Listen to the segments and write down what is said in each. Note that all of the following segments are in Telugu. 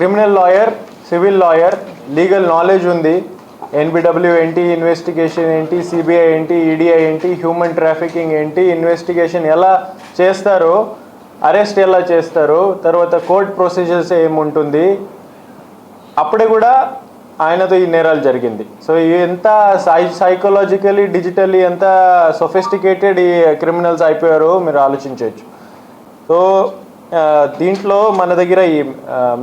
Criminal lawyer civil lawyer legal knowledge ఉంది. ఎన్బిడబ్ల్యూ ఏంటి ఇన్వెస్టిగేషన్ ఏంటి సిబిఐ ఏంటి ఈడీఐ ఏంటి హ్యూమన్ ట్రాఫికింగ్ ఏంటి ఇన్వెస్టిగేషన్ ఎలా చేస్తారో అరెస్ట్ ఎలా చేస్తారు తర్వాత కోర్ట్ ప్రొసీజర్స్ ఏముంటుంది అప్పుడే కూడా ఆయనతో ఈ నేరాలు జరిగింది. సో ఎంత సై సైకలాజికలీ డిజిటల్లీ ఎంత సొఫిస్టికేటెడ్ ఈ క్రిమినల్స్ అయిపోయారో మీరు ఆలోచించవచ్చు. సో దీంట్లో మన దగ్గర ఈ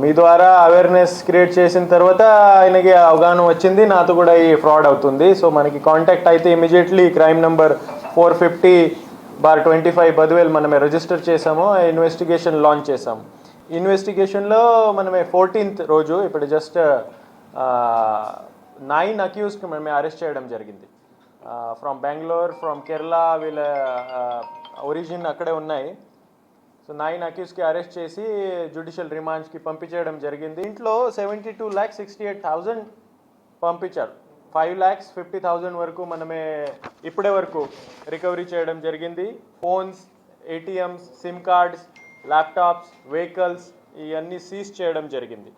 మీ ద్వారా అవేర్నెస్ క్రియేట్ చేసిన తర్వాత ఆయనకి అవగాహన వచ్చింది నాతో కూడా ఈ ఫ్రాడ్ అవుతుంది. సో మనకి కాంటాక్ట్ అయితే immediately crime number four fifty bar twenty five బదివేలు మనమే రిజిస్టర్ చేసాము ఇన్వెస్టిగేషన్ లాంచ్ చేసాము. ఇన్వెస్టిగేషన్లో మనమే ఫోర్టీన్త్ రోజు ఇప్పుడు జస్ట్ నైన్ అక్యూస్కి మనమే అరెస్ట్ చేయడం జరిగింది. ఫ్రమ్ బెంగళూరు ఫ్రమ్ కేరళ వీళ్ళ ఒరిజిన్ అక్కడే ఉన్నాయి. సో నైన్ అక్యూస్కి అరెస్ట్ చేసి జ్యుడిషియల్ రిమాండ్స్కి పంపించేయడం జరిగింది. ఇంట్లో seventy two lakhs sixty eight thousand పంపించారు. ఫైవ్ ల్యాక్స్ ఫిఫ్టీ థౌజండ్ వరకు మనమే ఇప్పటి వరకు రికవరీ చేయడం జరిగింది. Phones ATMs SIM cards laptops vehicles ఇవన్నీ సీజ్ చేయడం జరిగింది.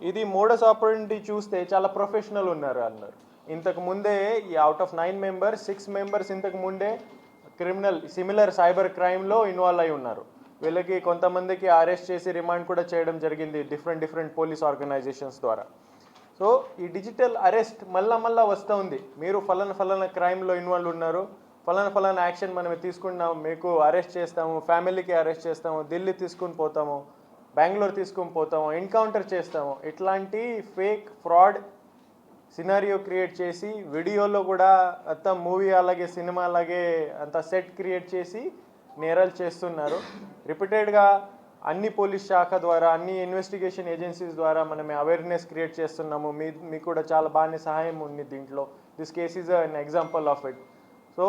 ఇది మోడస్ ఆపరేంటి చూస్తే చాలా ప్రొఫెషనల్ ఉన్నారు అన్నారు. ఇంతకు ముందే ఈ out of nine members six members ఇంతకు ముందే క్రిమినల్ సిమిలర్ సైబర్ క్రైమ్లో ఇన్వాల్వ్ అయి ఉన్నారు. వీళ్ళకి కొంతమందికి అరెస్ట్ చేసి రిమాండ్ కూడా చేయడం జరిగింది డిఫరెంట్ డిఫరెంట్ పోలీస్ ఆర్గనైజేషన్స్ ద్వారా. సో ఈ డిజిటల్ అరెస్ట్ మళ్ళా మళ్ళా వస్తూ ఉంది. మీరు ఫలానా ఫలానా క్రైమ్లో ఇన్వాల్వ్ ఉన్నారు. ఫలానా ఫలానా యాక్షన్ మనం తీసుకున్నాం మీకు అరెస్ట్ చేస్తాము. ఫ్యామిలీకి అరెస్ట్ చేస్తాము. ఢిల్లీ తీసుకుని పోతాము. బెంగళూరు తీసుకుని పోతాము. ఎన్కౌంటర్ చేస్తాము. ఇట్లాంటి ఫేక్ ఫ్రాడ్ సినారియో క్రియేట్ చేసి వీడియోలో కూడా అంత మూవీ అలాగే సినిమా అలాగే అంత సెట్ క్రియేట్ చేసి నేరాలు చేస్తున్నారు. రిపీటెడ్గా అన్ని పోలీస్ శాఖ ద్వారా అన్ని ఇన్వెస్టిగేషన్ ఏజెన్సీస్ ద్వారా మనం అవేర్నెస్ క్రియేట్ చేస్తున్నాము. మీ మీకు కూడా చాలా బాగానే సహాయం ఉంది దీంట్లో. This case is an example of it so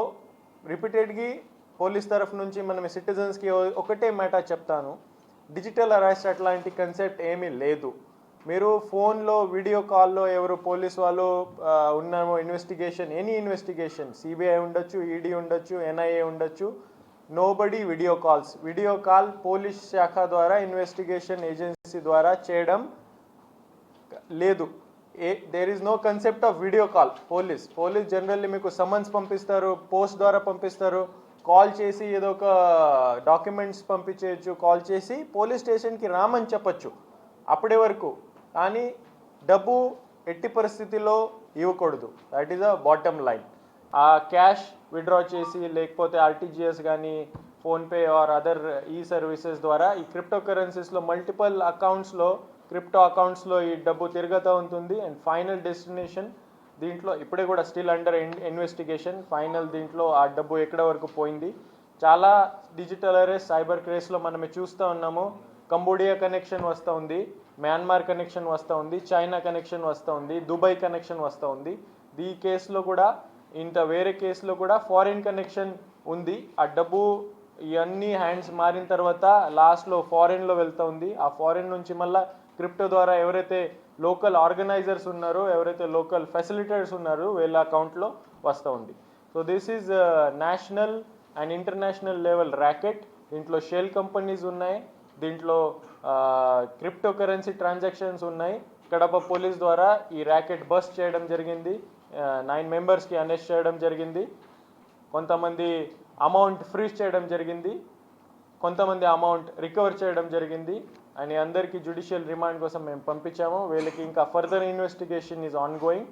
రిపీటెడ్గా పోలీస్ తరఫు నుంచి మనం సిటిజన్స్కి ఒకటే మ్యాటర్ చెప్తాను. డిజిటల్ అరెస్ట్ అట్లాంటి కన్సెప్ట్ ఏమీ లేదు. మీరు ఫోన్లో వీడియో కాల్లో ఎవరు పోలీస్ వాళ్ళు ఉన్నామో ఇన్వెస్టిగేషన్ ఎనీ ఇన్వెస్టిగేషన్ సిబిఐ ఉండొచ్చు ఈడీ ఉండొచ్చు ఎన్ఐఏ ఉండొచ్చు nobody video calls video call police శాఖ ద్వారా ఇన్వెస్టిగేషన్ ఏజెన్సీ ద్వారా చేయడం లేదు. A there is no concept of video call police police generally మీకు సమన్స్ పంపిస్తారు పోస్ట్ ద్వారా పంపిస్తారు. కాల్ చేసి ఏదో ఒక డాక్యుమెంట్స్ పంపించేయచ్చు కాల్ చేసి పోలీస్ స్టేషన్కి రామని చెప్పచ్చు. అప్పటి వరకు. కానీ డబ్బు ఎట్టి పరిస్థితిలో ఇవ్వకూడదు. That is a bottom line ఆ క్యాష్ విడ్రా చేసి లేకపోతే ఆర్టీజీఎస్ కానీ ఫోన్పే ఆర్ అదర్ ఈ సర్వీసెస్ ద్వారా ఈ క్రిప్టో కరెన్సీస్లో మల్టిపల్ అకౌంట్స్లో క్రిప్టో అకౌంట్స్లో ఈ డబ్బు తిరుగుతూ ఉంటుంది. అండ్ ఫైనల్ డెస్టినేషన్ దీంట్లో ఇప్పుడే కూడా స్టిల్ అండర్ ఇన్వెస్టిగేషన్. ఫైనల్ దీంట్లో ఆ డబ్బు ఎక్కడ వరకు పోయింది? చాలా డిజిటల్ అరెస్ట్ సైబర్ క్రేస్లో మనం చూస్తూ ఉన్నాము. కంబోడియా కనెక్షన్ వస్తూ ఉంది మయన్మార్ కనెక్షన్ వస్తూ ఉంది చైనా కనెక్షన్ వస్తూ ఉంది దుబాయ్ కనెక్షన్ వస్తూ ఉంది. ఈ కేసులో కూడా ఇంత వేరే కేసులో కూడా ఫారిన్ కనెక్షన్ ఉంది. ఆ డబ్బు ఇవన్నీ హ్యాండ్స్ మారిన తర్వాత లాస్ట్లో ఫారిన్లో వెళ్తూ ఉంది. ఆ ఫారిన్ నుంచి మళ్ళీ క్రిప్టో ద్వారా ఎవరైతే లోకల్ ఆర్గనైజర్స్ ఉన్నారో ఎవరైతే లోకల్ ఫెసిలిటేటర్స్ ఉన్నారో వీళ్ళ అకౌంట్లో వస్తూ ఉంది. So this is national and international level racket. దీంట్లో షేల్ కంపెనీస్ ఉన్నాయి. దీంట్లో క్రిప్టో కరెన్సీ ట్రాన్సాక్షన్స్ ఉన్నాయి. కడప పోలీస్ ద్వారా ఈ ర్యాకెట్ బస్ట్ చేయడం జరిగింది. నైన్ మెంబర్స్కి అనెస్ట్ చేయడం జరిగింది. కొంతమంది అమౌంట్ ఫ్రీజ్ చేయడం జరిగింది. కొంతమంది అమౌంట్ రికవర్ చేయడం జరిగింది. అని అందరికీ జ్యుడిషియల్ రిమాండ్ కోసం మేము పంపించాము. వీళ్ళకి ఇంకా further investigation is on going.